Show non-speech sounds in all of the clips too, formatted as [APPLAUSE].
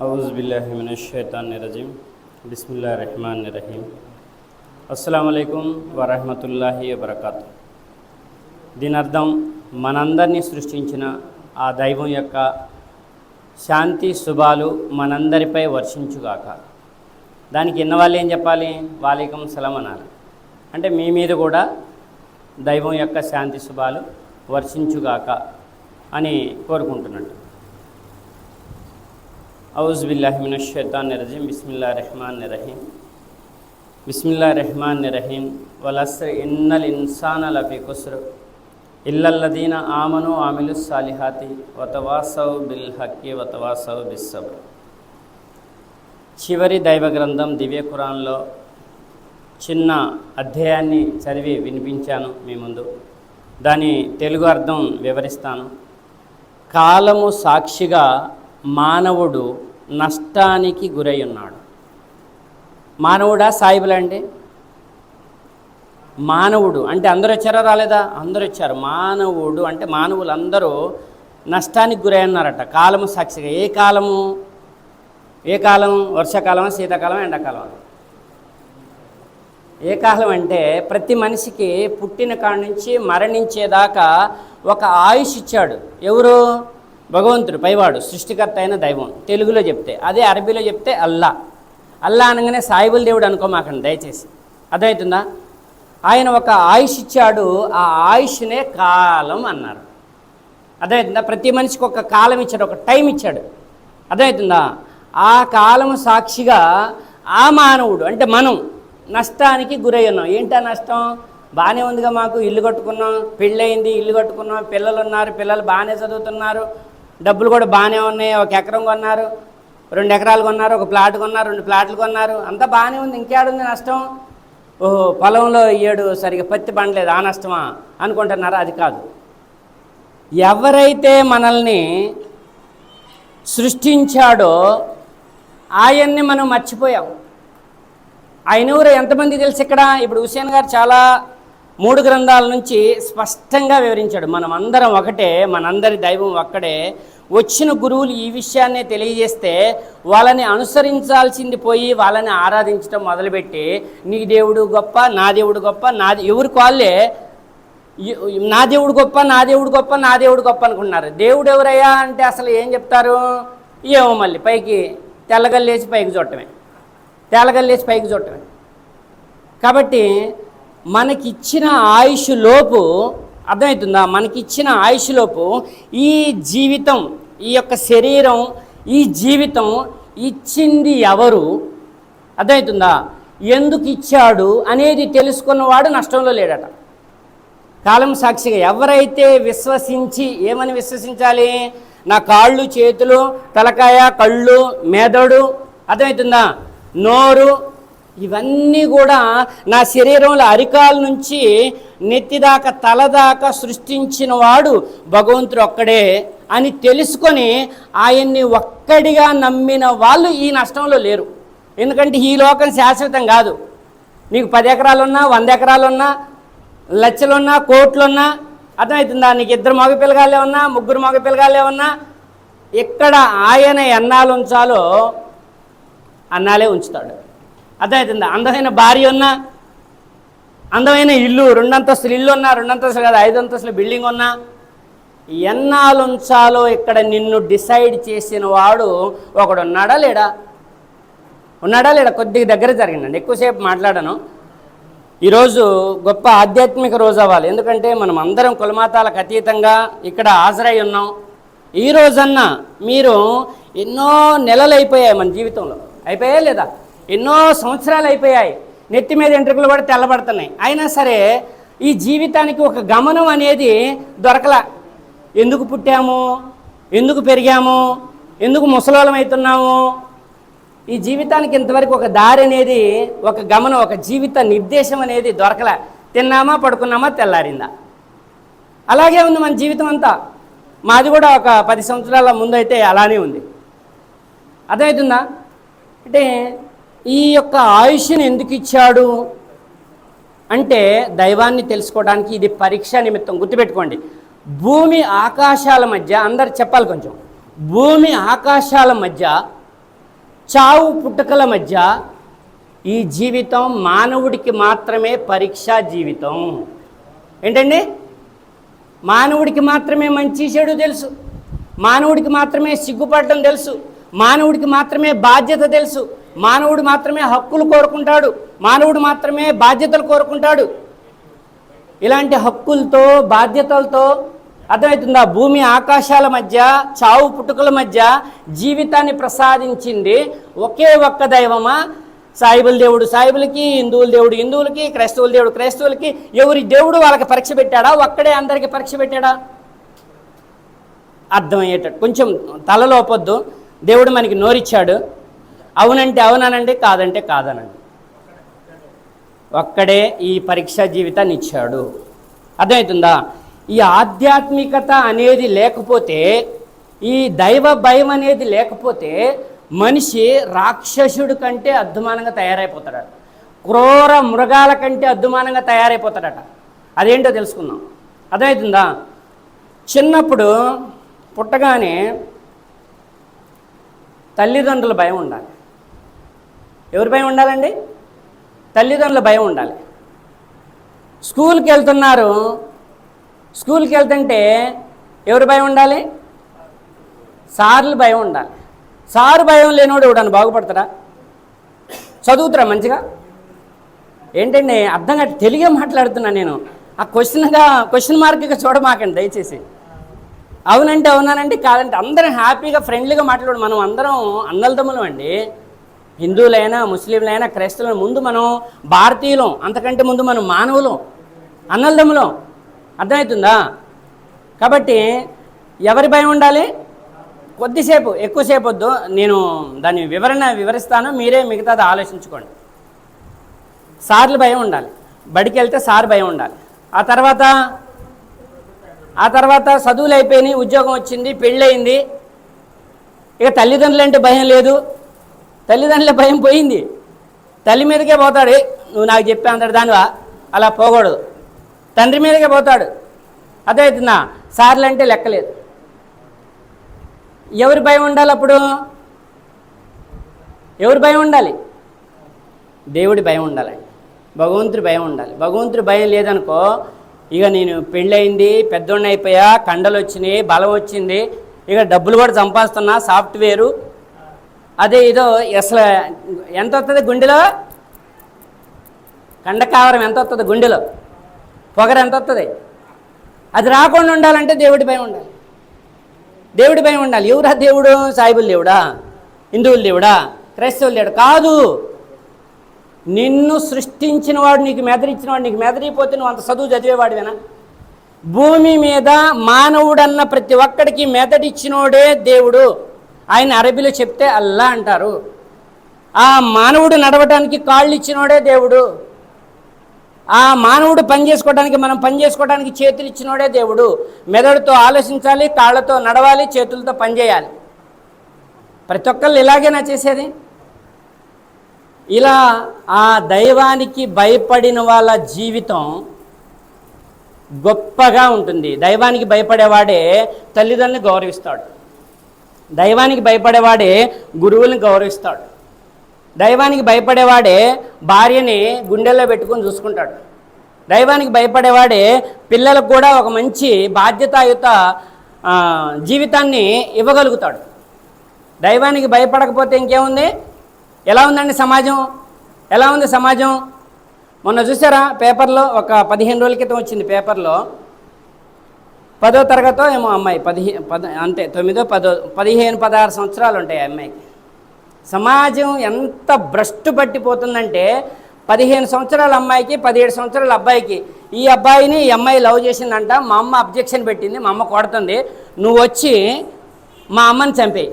ఔజుబిల్లాహిమినషైతానిరజీం బిస్మిల్లా రెహమాన్ రహీం అస్సలం అయికం వరహమతుల్లాహి వబర్కాతు దీని అర్థం మనందరినీ సృష్టించిన ఆ దైవం యొక్క శాంతి శుభాలు మనందరిపై వర్షించుగాక. దానికి ఎన్న వాళ్ళు ఏం చెప్పాలి? వాలేకం సలం అనాలి అంటే మీ మీద కూడా దైవం యొక్క శాంతి శుభాలు వర్షించుగాక అని కోరుకుంటున్నట్టు ఔజ్ బిల్లాహిమిన షైతాన్ రజీం బిస్మిల్లా రెహమాన్ రహీం బిస్మిల్లా రెహమాన్ రహీం వలస్ర ఇన్నల్ ఇన్సాన్ లఫీ కుస్రు ఇల్లల్లదీన ఆమను ఆమిలు సాలిహాతి వతవాసౌ బిల్ హక్కి వతవాసౌ బిస్సబ్ చివరి దైవ గ్రంథం దివ్య ఖురాన్లో చిన్న అధ్యాయాన్ని చదివి వినిపించాను మీ ముందు. దాని తెలుగు అర్థం వివరిస్తాను. కాలము సాక్షిగా మానవుడు నష్టానికి గురై ఉన్నాడు మానవుడా సాయిబులా అండి మానవుడు. అంటే అందరూ వచ్చారా రాలేదా? అందరూ వచ్చారు. మానవుడు అంటే మానవులందరూ నష్టానికి గురై కాలము సాక్షిగా. ఏ కాలము? ఏ కాలం? వర్షాకాలం శీతాకాలం ఎండాకాలం ఏ కాలం అంటే ప్రతి మనిషికి పుట్టిన కాడ నుంచి మరణించేదాకా ఒక ఆయుష్ ఇచ్చాడు. ఎవరు? భగవంతుడు పైవాడు సృష్టికర్త అయిన దైవం తెలుగులో చెప్తే అదే అరబీలో చెప్తే అల్లా. అల్లా అనగానే సాయిబుల్ దేవుడు అనుకోమాకండి దయచేసి. అర్థమవుతుందా? ఆయన ఒక ఆయుష్ ఇచ్చాడు ఆ ఆయుష్నే కాలం అన్నారు. అర్థమవుతుందా? ప్రతి మనిషికి ఒక కాలం ఇచ్చాడు ఒక టైం ఇచ్చాడు. అర్థమవుతుందా? ఆ కాలము సాక్షిగా ఆ మానవుడు అంటే మనం నష్టానికి గురై ఉన్నాం. ఏంటా నష్టం? బాగానే ఉందిగా మాకు ఇల్లు కట్టుకున్నాం పెళ్ళయింది ఇల్లు కట్టుకున్నాం పిల్లలు ఉన్నారు పిల్లలు బాగానే చదువుతున్నారు డబ్బులు కూడా బాగానే ఉన్నాయి. ఒక ఎకరం కొన్నారు రెండు ఎకరాలు కొన్నారు ఒక ప్లాట్ కొన్నారు రెండు ప్లాట్లు కొన్నారు. అంతా బాగానే ఉంది. ఇంకేడుంది నష్టం? ఓహో పొలంలో ఏడు సరిగా పత్తి పండలేదు. ఆ నష్టమా? అనుకుంటున్నారా? అది కాదు. ఎవరైతే మనల్ని సృష్టించాడో ఆయన్ని మనం మర్చిపోయాం. ఆయన ఎవరు ఎంతమంది తెలుసు ఇక్కడ? ఇప్పుడు హుసేన్ గారు చాలా మూడు గ్రంథాల నుంచి స్పష్టంగా వివరించాడు. మనం అందరం ఒకటే మనందరి దైవం ఒక్కడే. వచ్చిన గురువులు ఈ విషయాన్నే తెలియజేస్తే వాళ్ళని అనుసరించాల్సింది పోయి వాళ్ళని ఆరాధించడం మొదలుపెట్టి నీ దేవుడు గొప్ప నా దేవుడు గొప్ప నా ఎవరి వాళ్ళే నా దేవుడు గొప్ప నా దేవుడు గొప్ప నా దేవుడు గొప్ప అనుకున్నారు దేవుడు ఎవరయ్యా అంటే అసలు ఏం చెప్తారు? ఏమో మళ్ళీ పైకి తెల్లగల్లేసి పైకి చూడటమే. తెల్లగల్లేసి పైకి చూడటమే. కాబట్టి మనకిచ్చిన ఆయుష్ లోపు అర్థమవుతుందా మనకిచ్చిన ఆయుష్ లోపు ఈ జీవితం ఈ యొక్క శరీరం ఈ జీవితం ఇచ్చింది ఎవరు? అర్థమవుతుందా ఎందుకు ఇచ్చాడు అనేది తెలుసుకున్నవాడు నష్టంలో లేడట. కాలం సాక్షిగా ఎవరైతే విశ్వసించి ఏమని విశ్వసించాలి? నా కాళ్ళు చేతులు తలకాయ కళ్ళు మెదడు అర్థమవుతుందా నోరు ఇవన్నీ కూడా నా శరీరంలో అరికాల నుంచి నెత్తిదాకా తలదాకా సృష్టించిన వాడు భగవంతుడు ఒక్కడే అని తెలుసుకొని ఆయన్ని ఒక్కడిగా నమ్మిన వాళ్ళు ఈ నష్టంలో లేరు. ఎందుకంటే ఈ లోకం శాశ్వతం కాదు. నీకు పది ఎకరాలున్నా వంద ఎకరాలున్నా లక్షలున్నా కోట్లున్నా అర్థమవుతుందా? నీకు ఇద్దరు మగ పిల్లగాళ్ళే ఉన్నా ముగ్గురు మగ పిల్లగాలే ఉన్నా ఇక్కడ ఆయన ఎన్నాలు ఉంచాలో అన్నాలే ఉంచుతాడు. అర్థమవుతుందా? అందమైన భార్య ఉన్నా అందమైన ఇల్లు రెండంతస్తులు ఇల్లు ఉన్నా రెండంతస్తులు కాదు ఐదు అంతస్తుల బిల్డింగ్ ఉన్నా ఎన్నాలుంచాలో ఇక్కడ నిన్ను డిసైడ్ చేసిన వాడు ఒకడు ఉన్నాడా లేడా? ఉన్నాడా లేడా? కొద్దిగా దగ్గర జరిగిందండి. ఎక్కువసేపు మాట్లాడను. ఈరోజు గొప్ప ఆధ్యాత్మిక రోజు అవ్వాలి. ఎందుకంటే మనం అందరం కులమాతాలకు అతీతంగా ఇక్కడ హాజరై ఉన్నాం. ఈ రోజన్నా మీరు ఎన్నో నెలలు అయిపోయాయి మన జీవితంలో. అయిపోయా లేదా? ఎన్నో సంవత్సరాలు అయిపోయాయి. నెత్తి మీద ఎంట్రుకలు కూడా తెల్లబడుతున్నాయి. అయినా సరే ఈ జీవితానికి ఒక గమనం అనేది దొరకల. ఎందుకు పుట్టాము? ఎందుకు పెరిగాము? ఎందుకు ముసలోళం అవుతున్నాము? ఈ జీవితానికి ఇంతవరకు ఒక దారి అనేది ఒక గమనం ఒక జీవిత నిర్దేశం అనేది దొరకల. తిన్నామా పడుకున్నామా తెల్లారిందా? అలాగే ఉంది మన జీవితం అంతా. మాది కూడా ఒక పది సంవత్సరాల ముందు అయితే అలానే ఉంది. అర్థమవుతుందా? అంటే ఈ యొక్క ఆయుష్ని ఎందుకు ఇచ్చాడు? అంటే దైవాన్ని తెలుసుకోవడానికి ఇది పరీక్ష నిమిత్తం గుర్తుపెట్టుకోండి. భూమి ఆకాశాల మధ్య అందరు చెప్పాలి కొంచెం. భూమి ఆకాశాల మధ్య చావు పుట్టుకల మధ్య ఈ జీవితం మానవుడికి మాత్రమే పరీక్షా జీవితం. ఏంటండి? మానవుడికి మాత్రమే మంచి చెడు తెలుసు. మానవుడికి మాత్రమే సిగ్గుపడటం తెలుసు. మానవుడికి మాత్రమే బాధ్యత తెలుసు. మానవుడు మాత్రమే హక్కులు కోరుకుంటాడు. మానవుడు మాత్రమే బాధ్యతలు కోరుకుంటాడు. ఇలాంటి హక్కులతో బాధ్యతలతో అర్థమవుతుందా? భూమి ఆకాశాల మధ్య చావు పుట్టుకల మధ్య జీవితాన్ని ప్రసాదించింది ఒకే ఒక్క దైవమా? సాయిబుల దేవుడు సాయిబులకి హిందువుల దేవుడు హిందువులకి క్రైస్తవుల దేవుడు క్రైస్తవులకి ఎవరి దేవుడు వాళ్ళకి పరీక్ష పెట్టాడా? ఒక్కడే అందరికీ పరీక్ష పెట్టాడా? అర్థమయ్యేటట్టు. కొంచెం తలలోపొద్దు. దేవుడు మనకి నోరిచ్చాడు. అవునంటే అవునానండి కాదంటే కాదనండి. ఒక్కడే ఈ పరీక్షా జీవితాన్ని ఇచ్చాడు. అర్థమవుతుందా? ఈ ఆధ్యాత్మికత అనేది లేకపోతే ఈ దైవ భయం అనేది లేకపోతే మనిషి రాక్షసుడు కంటే అద్దుమానంగా తయారైపోతాడట. క్రూర మృగాల కంటే అద్దుమానంగా తయారైపోతాడట. అదేంటో తెలుసుకుందాం. అర్థమవుతుందా? చిన్నప్పుడు పుట్టగానే తల్లిదండ్రుల భయం ఉండాలి. ఎవరి భయం ఉండాలండి? తల్లిదండ్రుల భయం ఉండాలి. స్కూల్కి వెళ్తున్నారు. స్కూల్కి వెళ్తుంటే ఎవరి భయం ఉండాలి? సార్లు భయం ఉండాలి. సారు భయం లేనివాడు ఎవడని బాగుపడతారా చదువుతురా మంచిగా? ఏంటండి అర్థం కాదు తెలుగే మాట్లాడుతున్నా నేను. ఆ క్వశ్చన్గా క్వశ్చన్ మార్క్గా చూడమాకండి దయచేసి. అవునంటే అవునానండి కాదంటే అందరం హ్యాపీగా ఫ్రెండ్లీగా మాట్లాడు మనం అందరం అన్నలదమ్ములం అండి. హిందువులైనా ముస్లింలైనా క్రైస్తవులైనా ముందు మనం భారతీయులం అంతకంటే ముందు మనం మానవులం అన్నలదమ్ములం అర్థమవుతుందా? కాబట్టి ఎవరి భయం ఉండాలి? కొద్దిసేపు ఎక్కువసేపు వద్దు నేను దాని వివరణ వివరిస్తాను. మీరే మిగతాది ఆలోచించుకోండి. సార్లు భయం ఉండాలి. బడికి వెళ్తే సార్ భయం ఉండాలి. ఆ తర్వాత ఆ తర్వాత చదువులు అయిపోయినాయి ఉద్యోగం వచ్చింది పెళ్ళయింది. ఇక తల్లిదండ్రులు అంటే భయం లేదు. తల్లిదండ్రుల భయం పోయింది. తల్లి మీదకే పోతాడు. నువ్వు నాకు చెప్పే అందరు దానివా? అలా పోకూడదు. తండ్రి మీదకే పోతాడు. అర్థమవుతుందా సార్లు అంటే లెక్కలేదు. ఎవరి భయం ఉండాలి అప్పుడు? ఎవరి భయం ఉండాలి? దేవుడి భయం ఉండాలండి భగవంతుడి భయం ఉండాలి. భగవంతుడి భయం లేదనుకో ఇక నేను పెళ్ళయింది పెద్దోడిని అయిపోయా కండలు వచ్చినాయి బలం వచ్చింది ఇక డబ్బులు కూడా సంపాదిస్తున్నా సాఫ్ట్వేరు అదే ఇదో అసలు ఎంత వస్తుంది గుండెలో? కండకావరం ఎంత వస్తుంది గుండెలో? పొగరు ఎంత వస్తుంది అది రాకుండా ఉండాలంటే దేవుడి భయం ఉండాలి. దేవుడి భయం ఉండాలి. ఎవరా దేవుడు? సాయిబుల్ దేవుడా? హిందువుల దేవుడా? క్రైస్తవుల దేవుడు? కాదు. నిన్ను సృష్టించిన వాడు నీకు మెదరిచ్చిన వాడు నీకు మెదరిపోతే నువ్వు అంత చదువు చదివేవాడివేనా? భూమి మీద మానవుడన్న ప్రతి ఒక్కడికి మెదడిచ్చినోడే దేవుడు. ఆయన అరబీలో చెప్తే అల్లా అంటారు. ఆ మానవుడు నడవటానికి కాళ్ళు ఇచ్చినోడే దేవుడు. ఆ మానవుడు పని చేసుకోవడానికి మనం పని చేసుకోవడానికి చేతులు ఇచ్చినోడే దేవుడు. మెదడుతో ఆలోచించాలి కాళ్ళతో నడవాలి చేతులతో పనిచేయాలి ప్రతి ఒక్కళ్ళు ఇలాగేనా చేసేది? ఇలా ఆ దైవానికి భయపడిన వాళ్ళ జీవితం గొప్పగా ఉంటుంది. దైవానికి భయపడేవాడే తల్లిదండ్రులు గౌరవిస్తాడు. దైవానికి భయపడేవాడే గురువుల్ని గౌరవిస్తాడు. దైవానికి భయపడేవాడే భార్యని గుండెల్లో పెట్టుకొని చూసుకుంటాడు. దైవానికి భయపడేవాడే పిల్లలకు కూడా ఒక మంచి బాధ్యతాయుత జీవితాన్ని ఇవ్వగలుగుతాడు. దైవానికి భయపడకపోతే ఇంకేముంది? ఎలా ఉందండి సమాజం? ఎలా ఉంది సమాజం? మొన్న చూసారా పేపర్లో? ఒక పదిహేను రోజుల క్రితం వచ్చింది పేపర్లో. పదో తరగతో ఏమో అమ్మాయి పదిహే పద అంతే తొమ్మిదో పదో పదిహేను పదహారు సంవత్సరాలు ఉంటాయి అమ్మాయికి. సమాజం ఎంత భ్రష్టు పట్టిపోతుందంటే పదిహేను సంవత్సరాల అమ్మాయికి పదిహేడు సంవత్సరాల అబ్బాయికి ఈ అబ్బాయిని ఈ అమ్మాయి లవ్ చేసిందంట మా అమ్మ అబ్జెక్షన్ పెట్టింది మా అమ్మ కొడుతుంది నువ్వు వచ్చి మా అమ్మని చంపేయి.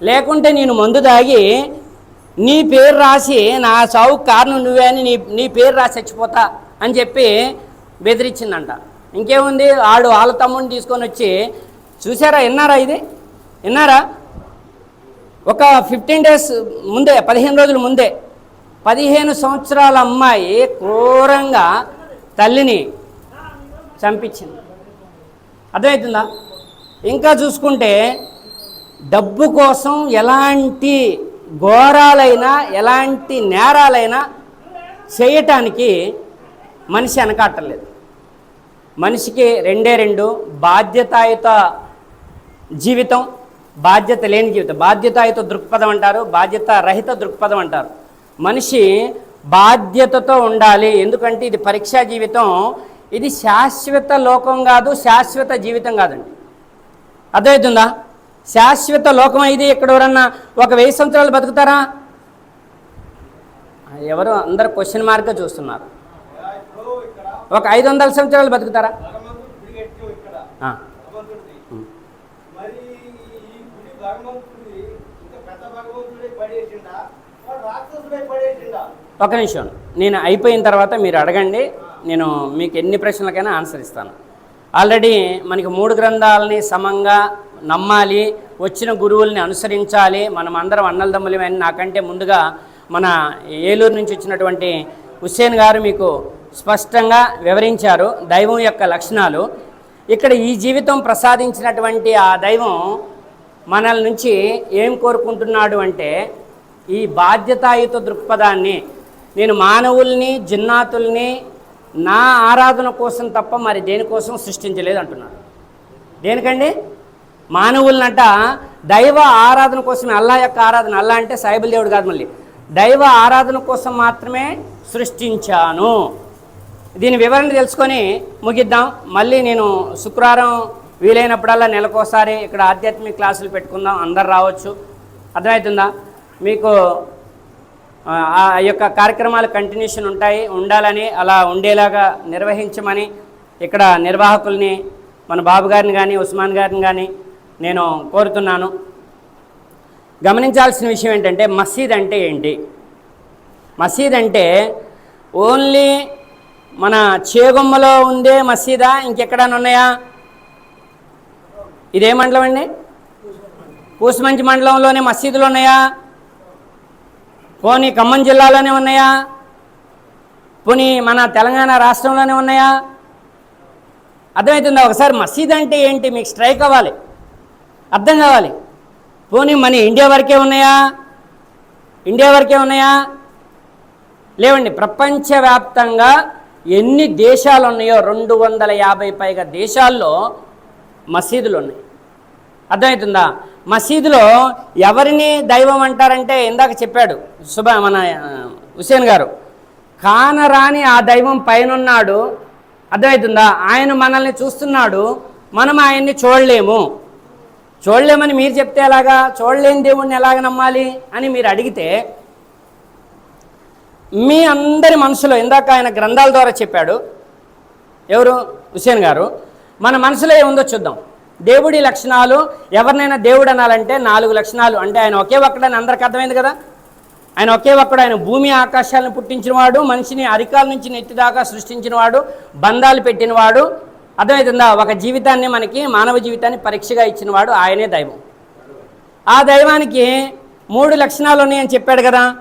లేకుంటే నేను మందు దాగి నీ పేరు రాసి నా సావుకు కారణం నువ్వే అని నీ నీ పేరు రాసి చచ్చిపోతా అని చెప్పి బెదిరించిందంట. ఇంకేముంది? ఆడు వాళ్ళ తమ్ముడిని తీసుకొని వచ్చి చూసారా విన్నారా ఇది? విన్నారా? ఒక ఫిఫ్టీన్ డేస్ ముందే పదిహేను రోజుల ముందే పదిహేను సంవత్సరాల అమ్మాయి క్రూరంగా తల్లిని చంపించింది. అర్థమవుతుందా ఇంకా చూసుకుంటే డబ్బు కోసం ఎలాంటి ఘోరాలైనా ఎలాంటి నేరాలైనా చేయటానికి మనిషి వెనకాటలేదు మనిషికి రెండే రెండు బాధ్యతాయుత జీవితం బాధ్యత లేని జీవితం. బాధ్యతాయుత దృక్పథం అంటారు బాధ్యత రహిత దృక్పథం అంటారు. మనిషి బాధ్యతతో ఉండాలి. ఎందుకంటే ఇది పరీక్షా జీవితం. ఇది శాశ్వత లోకం కాదు శాశ్వత జీవితం కాదండి. అర్థమవుతుందా? శాశ్వత లోకం ఇది. ఇక్కడ ఎవరన్నా ఒక వెయ్యి సంవత్సరాలు బతుకుతారా? ఎవరు అందరు క్వశ్చన్ మార్క్గా చూస్తున్నారు. ఒక ఐదు వందల సంవత్సరాలు బతుకుతారా? ఒక నిమిషం. నేను అయిపోయిన తర్వాత మీరు అడగండి. నేను మీకు ఎన్ని ప్రశ్నలకైనా ఆన్సర్ ఇస్తాను. ఆల్రెడీ మనకి మూడు గ్రంథాలని సమంగా నమ్మాలి. వచ్చిన గురువుల్ని అనుసరించాలి. మనం అందరం అన్నలదమ్ములమే అని నాకంటే ముందుగా మన ఏలూరు నుంచి వచ్చినటువంటి హుస్సేన్ గారు మీకు స్పష్టంగా వివరించారు దైవం యొక్క లక్షణాలు. ఇక్కడ ఈ జీవితం ప్రసాదించినటువంటి ఆ దైవం మనల్ నుంచి ఏం కోరుకుంటున్నాడు అంటే ఈ బాధ్యతాయుత దృక్పథాన్ని నేను మానవుల్ని జిన్నాతుల్ని నా ఆరాధన కోసం తప్ప మరి దేనికోసం సృష్టించలేదు అంటున్నాడు. దేనికండి? మానవులనంట దైవ ఆరాధన కోసం అల్లా యొక్క ఆరాధన. అల్లా అంటే సాయిబుల్ దేవుడు కాదు మళ్ళీ. దైవ ఆరాధన కోసం మాత్రమే సృష్టించాను. దీని వివరణ తెలుసుకొని ముగిద్దాం. మళ్ళీ నేను శుక్రవారం వీలైనప్పుడల్లా నెలకోసారి ఇక్కడ ఆధ్యాత్మిక క్లాసులు పెట్టుకుందాం. అందరు రావచ్చు. అర్థమవుతుందా? మీకు ఆ ఆ యొక్క కార్యక్రమాలు కంటిన్యూషన్ ఉంటాయి. ఉండాలని అలా ఉండేలాగా నిర్వహించమని ఇక్కడ నిర్వాహకుల్ని మన బాబు గారిని కానీ ఉస్మాన్ గారిని కానీ నేను కోరుతున్నాను. గమనించాల్సిన విషయం ఏంటంటే మసీద్ అంటే ఏంటి? మసీద్ అంటే ఓన్లీ మన చేగొమ్మలో ఉండే మసీదా ఇంకెక్కడైనా ఉన్నాయా? ఇదే మండలం అండి? కూసుమంచి మండలంలోనే మసీదులు ఉన్నాయా? పోనీ ఖమ్మం జిల్లాలోనే ఉన్నాయా? పోనీ మన తెలంగాణ రాష్ట్రంలోనే ఉన్నాయా? అర్థమవుతుందా? ఒకసారి మసీద్ అంటే ఏంటి? మీకు స్ట్రైక్ అవ్వాలి. అర్థం కావాలి. పోనీ మన ఇండియా వరకే ఉన్నాయా? ఇండియా వరకే ఉన్నాయా? లేవండి ప్రపంచవ్యాప్తంగా ఎన్ని దేశాలు ఉన్నాయో రెండు వందల యాభై పైగా దేశాల్లో మసీదులు ఉన్నాయి. అర్థమవుతుందా? మసీదులో ఎవరిని దైవం అంటారంటే ఇందాక చెప్పాడు శుభ మన హుసేన్ గారు. కానరాని ఆ దైవం పైనున్నాడు. అర్థమవుతుందా? ఆయన మనల్ని చూస్తున్నాడు. మనం ఆయన్ని చూడలేము. చూడలేమని మీరు చెప్తే ఎలాగా? చూడలేని దేవుణ్ణి ఎలాగ నమ్మాలి అని మీరు అడిగితే మీ అందరి మనసులో ఇందాక ఆయన గ్రంథాల ద్వారా చెప్పాడు. ఎవరు? హుసేన్ గారు. మన మనసులో ఏముందో చూద్దాం. దేవుడి లక్షణాలు ఎవరినైనా దేవుడు అనాలంటే నాలుగు లక్షణాలు. అంటే ఆయన ఒకే ఒక్కడని అందరికి అర్థమైంది కదా? ఆయన ఒకే ఒక్కడు ఆయన భూమి ఆకాశాలను పుట్టించినవాడు మనిషిని అరికాల నుంచి నెత్తి దాకా సృష్టించినవాడు బంధాలు పెట్టినవాడు. అర్థమవుతుందా ఒక జీవితాన్ని మనకి మానవ జీవితాన్ని పరీక్షగా ఇచ్చినవాడు ఆయనే దైవం. ఆ దైవానికి మూడు లక్షణాలు ఉన్నాయని చెప్పాడు కదా?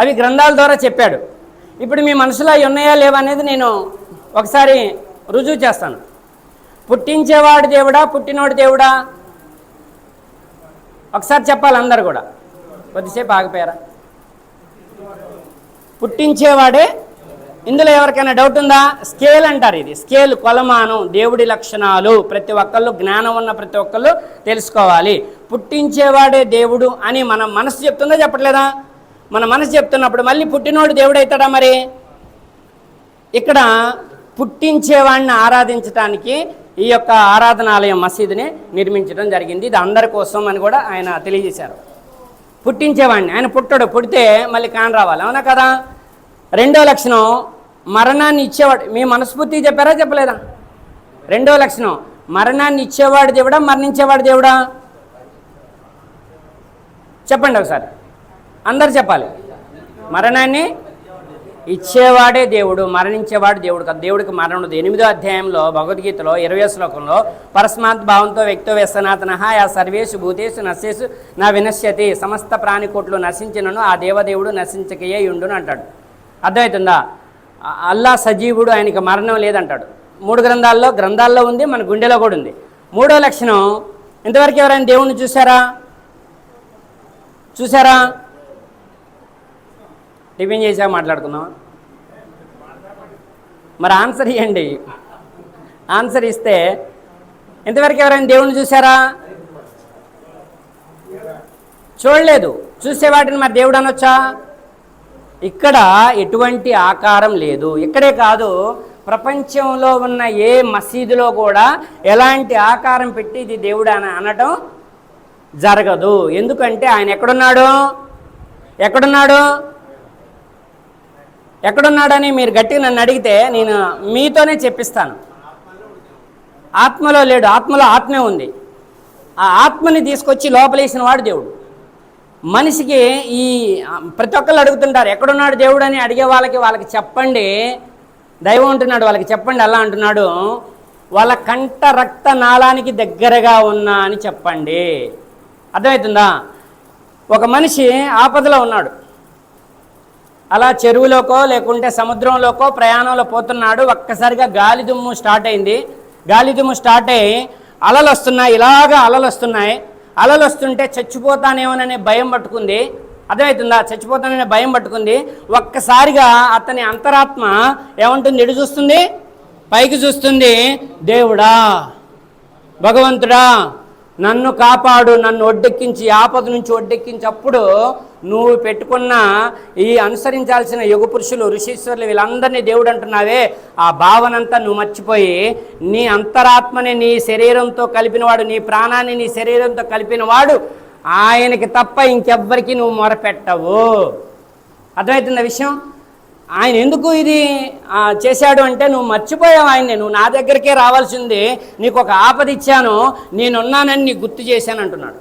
అవి గ్రంథాల ద్వారా చెప్పాడు. ఇప్పుడు మీ మనసులో అవి ఉన్నాయా లేవా అనేది నేను ఒకసారి రుజువు చేస్తాను. పుట్టించేవాడు దేవుడా? పుట్టినోడు దేవుడా? ఒకసారి చెప్పాలి అందరు కూడా. కొద్దిసేపు ఆగిపోయారా? పుట్టించేవాడే? ఇందులో ఎవరికైనా డౌట్ ఉందా? స్కేల్ అంటారు ఇది. స్కేల్ కొలమానం దేవుడి లక్షణాలు. ప్రతి ఒక్కళ్ళు జ్ఞానం ఉన్న ప్రతి ఒక్కళ్ళు తెలుసుకోవాలి. పుట్టించేవాడే దేవుడు అని మన మనసు చెప్తుందా చెప్పట్లేదా? మన మనసు చెప్తున్నప్పుడు మళ్ళీ పుట్టినోడు దేవుడైతాడా మరి? ఇక్కడ పుట్టించేవాడిని ఆరాధించడానికి ఈ యొక్క ఆరాధనాలయం మసీదుని నిర్మించడం జరిగింది. ఇది అందరి కోసం అని కూడా ఆయన తెలియజేశారు. పుట్టించేవాడిని ఆయన పుట్టడు. పుడితే మళ్ళీ కాని రావాలి. అవునా కదా? రెండో లక్షణం మరణాన్ని ఇచ్చేవాడు. మీ మనస్ఫూర్తి చెప్పారా చెప్పలేదా? రెండో లక్షణం మరణాన్ని ఇచ్చేవాడు దేవుడా మరణించేవాడు దేవుడా? చెప్పండి ఒకసారి. అందరు చెప్పాలి. మరణాన్ని ఇచ్చేవాడే దేవుడు మరణించేవాడు దేవుడు కాదు. దేవుడికి మరణం ఉండదు ఎనిమిదో అధ్యాయంలో భగవద్గీతలో ఇరవై శ్లోకంలో పరస్మాత్ భావంతో వ్యక్తో వ్యసనాతన యా సర్వేషు భూతేషు నశేషు నా వినశ్యతి సమస్త ప్రాణికోట్లు నశించినను ఆ దేవదేవుడు నశించకయే ఉండును అంటాడు. అర్థమవుతుందా అల్లా సజీవుడు ఆయనకి మరణం లేదంటాడు. మూడు గ్రంథాల్లో గ్రంథాల్లో ఉంది మన గుండెలో కూడా ఉంది. మూడో లక్షణం ఇంతవరకు ఎవరైనా దేవుణ్ణి చూసారా చూసారా టిఫిన్ చేసా మాట్లాడుకుందాం మరి ఆన్సర్ ఇవ్వండి ఆన్సర్ ఇస్తే ఇంతవరకు ఎవరైనా దేవుణ్ణి చూసారా చూడలేదు. చూసే వాటిని మరి దేవుడు అనొచ్చా? ఇక్కడ ఎటువంటి ఆకారం లేదు. ఇక్కడే కాదు ప్రపంచంలో ఉన్న ఏ మసీదులో కూడా ఎలాంటి ఆకారం పెట్టి ఇది దేవుడు అని అనటం జరగదు. ఎందుకంటే ఆయన ఎక్కడున్నాడు? ఎక్కడున్నాడు? ఎక్కడున్నాడని మీరు గట్టిగా నన్ను అడిగితే నేను మీతోనే చెప్పిస్తాను. ఆత్మలో లేడు ఆత్మలో ఆత్మే ఉంది. ఆ ఆత్మని తీసుకొచ్చి లోపలేసిన వాడు దేవుడు. మనిషికి ఈ ప్రతి ఒక్కళ్ళు అడుగుతుంటారు ఎక్కడున్నాడు దేవుడు? అని అడిగే వాళ్ళకి వాళ్ళకి చెప్పండి. దైవం అంటున్నాడు వాళ్ళకి చెప్పండి అలా అంటున్నాడు. వాళ్ళ కంట రక్త నాళానికి దగ్గరగా ఉన్నా అని చెప్పండి. అర్థమవుతుందా? ఒక మనిషి ఆపదలో ఉన్నాడు. అలా చెరువులోకో లేకుంటే సముద్రంలోకో ప్రయాణంలో పోతున్నాడు. ఒక్కసారిగా గాలి దుమ్ము స్టార్ట్ అయింది. గాలి దుమ్ము స్టార్ట్ అయ్యి అలలు వస్తున్నాయి ఇలాగా అలలు వస్తున్నాయి. అలలు వస్తుంటే చచ్చిపోతానేమోననే భయం పట్టుకుంది. అర్థమవుతుందా? చచ్చిపోతాననే భయం పట్టుకుంది. ఒక్కసారిగా అతని అంతరాత్మ ఏమంటుంది? ఎడు చూస్తుంది? పైకి చూస్తుంది. దేవుడా భగవంతుడా నన్ను కాపాడు నన్ను ఒడ్డెక్కించి ఆపద నుంచి ఒడ్డెక్కించప్పుడు నువ్వు పెట్టుకున్న ఈ అనుసరించాల్సిన యుగ పురుషులు ఋషీశ్వరులు వీళ్ళందరినీ దేవుడు అంటున్నావే. ఆ భావనంతా నువ్వు మర్చిపోయి నీ అంతరాత్మని నీ శరీరంతో కలిపినవాడు నీ ప్రాణాన్ని నీ శరీరంతో కలిపినవాడు ఆయనకి తప్ప ఇంకెవ్వరికి నువ్వు మొరపెట్టవు. అర్థమవుతుందా విషయం? ఆయన ఎందుకు ఇది చేశాడు అంటే నువ్వు మర్చిపోయావు ఆయన్ని. నువ్వు నా దగ్గరికే రావాల్సింది నీకు ఒక ఆపద ఇచ్చాను నేనున్నానని నీకు గుర్తు చేశాను అంటున్నాడు.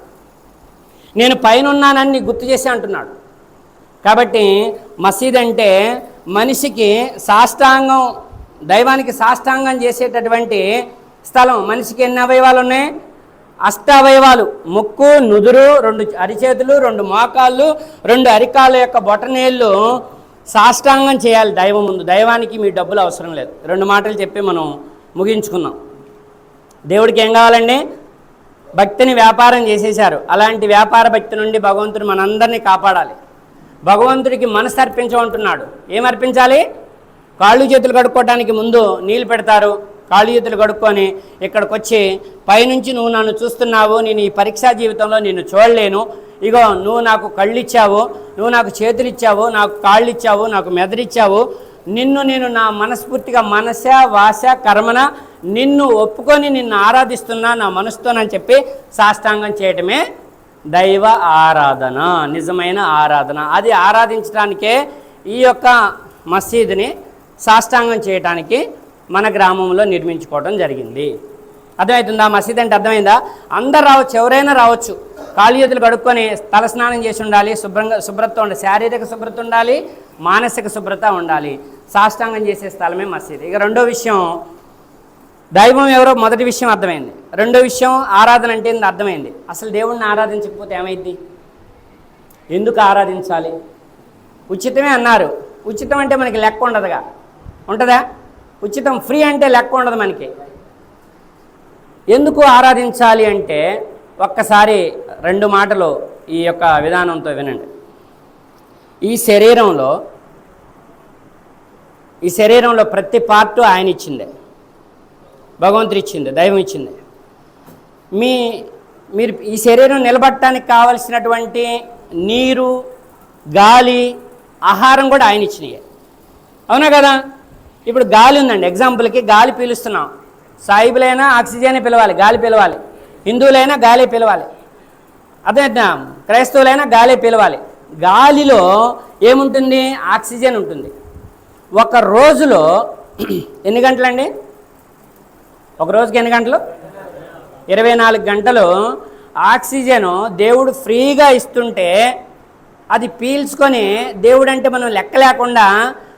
నేను పైన ఉన్నానని నీకు గుర్తు చేశాను అంటున్నాడు. కాబట్టి మసీద్ అంటే మనిషికి సాష్టాంగం దైవానికి సాష్టాంగం చేసేటటువంటి స్థలం. మనిషికి ఎన్ని అవయవాలు ఉన్నాయి? అష్టావయవాలు ముక్కు నుదురు రెండు అరిచేతులు రెండు మోకాళ్ళు రెండు అరికాళ్ళ యొక్క బొటనేళ్ళు సాష్టాంగం చేయాలి దైవం ముందు. దైవానికి మీ డబ్బులు అవసరం లేదు. రెండు మాటలు చెప్పి మనం ముగించుకున్నాం దేవుడికి ఏం కావాలండి? భక్తిని వ్యాపారం చేసేశారు. అలాంటి వ్యాపార భక్తి నుండి భగవంతుడు మనందరినీ కాపాడాలి. భగవంతుడికి మనసు అర్పించమంటున్నాడు. ఏం అర్పించాలి? కాళ్ళు చేతులు కడుక్కోవడానికి ముందు నీళ్ళు పెడతారు. కాళ్ళు చేతులు కడుక్కొని ఇక్కడికి వచ్చి పైనుంచి నువ్వు నన్ను చూస్తున్నావు. నేను ఈ పరీక్షా జీవితంలో నిన్ను చూడలేను. ఇగో నువ్వు నాకు కళ్ళు ఇచ్చావు నువ్వు నాకు చేతులు ఇచ్చావు నాకు కాళ్ళు ఇచ్చావు నాకు మెదడిచ్చావు. నిన్ను నేను నా మనస్ఫూర్తిగా మనస వాస కర్మన నిన్ను ఒప్పుకొని నిన్ను ఆరాధిస్తున్నా నా మనసుతోనని చెప్పి సాష్టాంగం చేయటమే దైవ ఆరాధన నిజమైన ఆరాధన. అది ఆరాధించడానికే ఈ యొక్క మసీదుని సాష్టాంగం చేయటానికి మన గ్రామంలో నిర్మించుకోవడం జరిగింది. అర్థమవుతుందా మసీద్ అంటే అర్థమైందా? అందరు రావచ్చు ఎవరైనా రావచ్చు. కాళ్ళు చేతులు కడుక్కొని తలస్నానం చేసి ఉండాలి శుభ్రంగా శుభ్రత ఉండాలి శారీరక శుభ్రత ఉండాలి మానసిక శుభ్రత ఉండాలి. సాష్టాంగం చేసే స్థలమే మసీద్. ఇక రెండో విషయం దైవం ఎవరో మొదటి విషయం అర్థమైంది. రెండో విషయం ఆరాధన అంటే అర్థమైంది. అసలు దేవుణ్ణి ఆరాధించకపోతే ఏమైంది ఎందుకు ఆరాధించాలి? ఉచితమే అన్నారు. ఉచితం అంటే మనకి లెక్క ఉండదుగా. ఉంటుందా? ఉచితం ఫ్రీ అంటే లెక్క ఉండదు మనకి. ఎందుకు ఆరాధించాలి అంటే ఒక్కసారి రెండు మాటలు ఈ యొక్క విధానంతో వినండి. ఈ శరీరంలో ఈ శరీరంలో ప్రతి పార్టు ఆయన ఇచ్చిందే. భగవంతుడు ఇచ్చింది దైవం ఇచ్చింది. మీ మీరు ఈ శరీరం నిలబడటానికి కావలసినటువంటి నీరు గాలి ఆహారం కూడా ఆయన ఇచ్చినాయి. అవునా కదా? ఇప్పుడు గాలి ఉందండి. ఎగ్జాంపుల్కి గాలి పీలుస్తున్నాం. సాయిబులైనా ఆక్సిజన్ పిలవాలి గాలి పిలవాలి. హిందువులైనా గాలి పిలవాలి. అదే క్రైస్తవులైనా గాలి పిలవాలి. గాలిలో ఏముంటుంది? ఆక్సిజన్ ఉంటుంది. ఒక రోజులో [CLEARS THROAT] ఎన్ని గంటలండి? ఒక రోజుకి ఎన్ని గంటలు? ఇరవై నాలుగు గంటలు ఆక్సిజను దేవుడు ఫ్రీగా ఇస్తుంటే అది పీల్చుకొని దేవుడు అంటే మనం లెక్క లేకుండా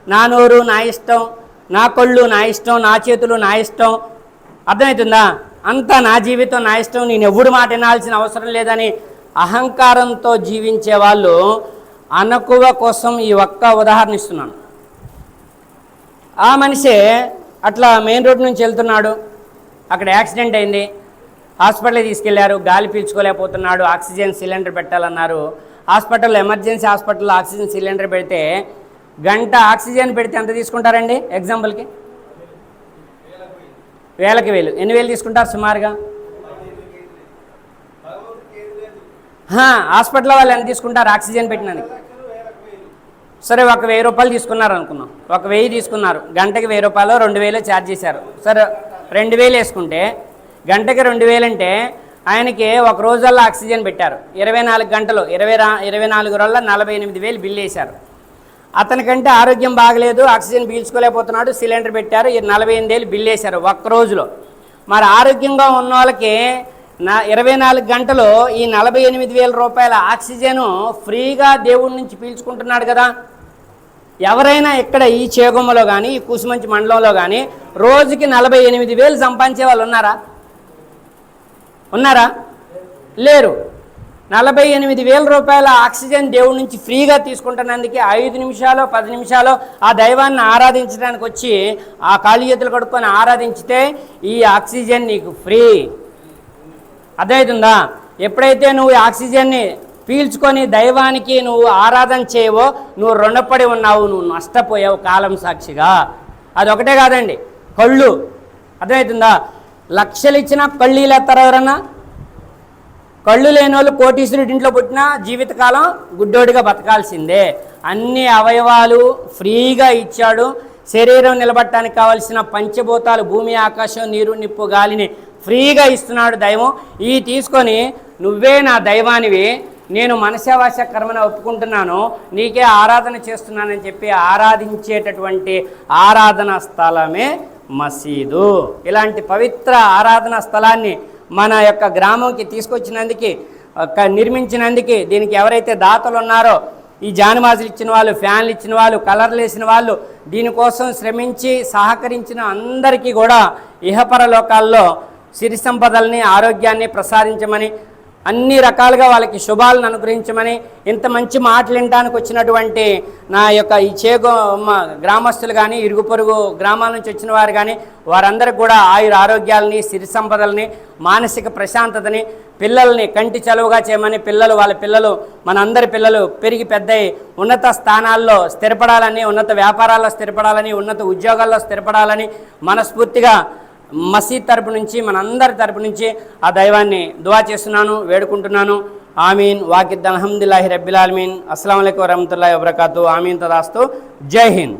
నా నోరు నా ఇష్టం నా కళ్ళు నా ఇష్టం నా చేతులు నా ఇష్టం అర్థమవుతుందా? అంతా నా జీవితం నా ఇష్టం నేను ఎవడు మాట వినాల్సిన అవసరం లేదని అహంకారంతో జీవించే వాళ్ళు అనకువ కోసం ఈ ఒక్క ఉదాహరణ ఇస్తున్నాను. ఆ మనిషే అట్లా మెయిన్ రోడ్ నుంచి వెళ్తున్నాడు. అక్కడ యాక్సిడెంట్ అయింది. హాస్పిటల్కి తీసుకెళ్ళారు. గాలి పీల్చుకోలేకపోతున్నాడు. Oxygen cylinder పెట్టాలన్నారు. హాస్పిటల్లో ఎమర్జెన్సీ హాస్పిటల్లో ఆక్సిజన్ సిలిండర్ పెడితే గంట ఆక్సిజన్ పెడితే ఎంత తీసుకుంటారండి? ఎగ్జాంపుల్కి వేలకి వేలు. ఎన్ని వేలు తీసుకుంటారు సుమారుగా? హాస్పిటల్ వాళ్ళు ఎంత తీసుకుంటారు ఆక్సిజన్ పెట్టినానికి సరే ఒక వెయ్యి రూపాయలు తీసుకున్నారు అనుకున్నాం. ఒక వెయ్యి తీసుకున్నారు. గంటకి వెయ్యి రూపాయలు రెండు వేలు ఛార్జ్ చేశారు. సరే రెండు వేలు వేసుకుంటే గంటకి రెండు వేలు అంటే ఆయనకి ఒక రోజల్లో ఆక్సిజన్ పెట్టారు. ఇరవై నాలుగు గంటలు ఇరవై రా ఇరవై నాలుగు రోజుల నలభై ఎనిమిది వేలు బిల్లు వేశారు. అతనికంటే ఆరోగ్యం బాగలేదు ఆక్సిజన్ పీల్చుకోలేకపోతున్నాడు సిలిండర్ పెట్టారు ఈ నలభై ఎనిమిదేళ్ళు బిల్ బిల్లు వేశారు ఒక్క రోజులో. మరి ఆరోగ్యంగా ఉన్న వాళ్ళకి నా ఇరవై నాలుగు గంటలు ఈ నలభై ఎనిమిది వేల రూపాయల ఆక్సిజను ఫ్రీగా దేవుడి నుంచి పీల్చుకుంటున్నాడు కదా. ఎవరైనా ఇక్కడ ఈ చేగుమ్మలో కానీ ఈ కూసుమంచి మండలంలో కానీ రోజుకి నలభై ఎనిమిది వేలు సంపాదించే వాళ్ళు ఉన్నారా? ఉన్నారా? లేరు. నలభై ఎనిమిది వేల రూపాయల ఆక్సిజన్ దేవుడి నుంచి ఫ్రీగా తీసుకుంటున్నందుకే ఐదు నిమిషాలు పది నిమిషాలు ఆ దైవాన్ని ఆరాధించడానికి వచ్చి ఆ కాలు చేతులు కడుక్కొని ఆరాధించితే ఈ ఆక్సిజన్ నీకు ఫ్రీ. అర్థమవుతుందా ఎప్పుడైతే నువ్వు ఆక్సిజన్ని పీల్చుకొని దైవానికి నువ్వు ఆరాధన చేయవో నువ్వు రుణపడి ఉన్నావు నువ్వు నష్టపోయావు కాలం సాక్షిగా. అదొకటే కాదండి కళ్ళు. అర్థమవుతుందా లక్షలు ఇచ్చినా కళ్ళు ఇలా ఎవరన్నా? కళ్ళు లేని వాళ్ళు కోటీశ్వరుడి ఇంట్లో పుట్టినా జీవితకాలం గుడ్డోడిగా బతకాల్సిందే. అన్ని అవయవాలు ఫ్రీగా ఇచ్చాడు. శరీరం నిలబట్టడానికి కావలసిన పంచభూతాలు భూమి ఆకాశం నీరు నిప్పు గాలిని ఫ్రీగా ఇస్తున్నాడు దైవం. ఈ తీసుకొని నువ్వే నా దైవానివి నేను మనసేవాస కర్మను ఒప్పుకుంటున్నాను నీకే ఆరాధన చేస్తున్నానని చెప్పి ఆరాధించేటటువంటి ఆరాధన స్థలమే మసీదు. ఇలాంటి పవిత్ర ఆరాధన స్థలాన్ని మన యొక్క గ్రామంకి తీసుకొచ్చినందుకు ఒక నిర్మించినందుకు దీనికి ఎవరైతే దాతలు ఉన్నారో ఈ జానమాజులు ఇచ్చిన వాళ్ళు ఫ్యాన్లు ఇచ్చిన వాళ్ళు కలర్లు వేసిన వాళ్ళు దీనికోసం శ్రమించి సహకరించిన అందరికీ కూడా ఇహపర లోకాల్లో సిరి సంపదల్ని ఆరోగ్యాన్ని ప్రసాదించమని అన్ని రకాలుగా వాళ్ళకి శుభాలను అనుగ్రహించమని ఇంత మంచి మాటలు వినడానికి వచ్చినటువంటి నా యొక్క ఈ చేగో గ్రామస్తులు కానీ ఇరుగు పొరుగు గ్రామాల నుంచి వచ్చిన వారు కానీ వారందరికి కూడా ఆయుర ఆరోగ్యాలని సిరి సంపదల్ని మానసిక ప్రశాంతతని పిల్లల్ని కంటి చలువుగా చేయమని పిల్లలు వాళ్ళ పిల్లలు మన అందరి పిల్లలు పెరిగి పెద్దయి ఉన్నత స్థానాల్లో స్థిరపడాలని ఉన్నత వ్యాపారాల్లో స్థిరపడాలని ఉన్నత ఉద్యోగాల్లో స్థిరపడాలని మనస్ఫూర్తిగా మసీద్ తరపు నుంచి మనందరి తరపు నుంచి ఆ దైవాన్ని దువా చేస్తున్నాను వేడుకుంటున్నాను. ఆమీన్. వాకిద్ అల్హమ్దుల్లాహి రబ్బిల్ ఆల్మీన్. అస్సలం అయికం వరహమతుల్లాhi వబర్కాతు. ఆమీన్ తదాస్తు. జై హింద్.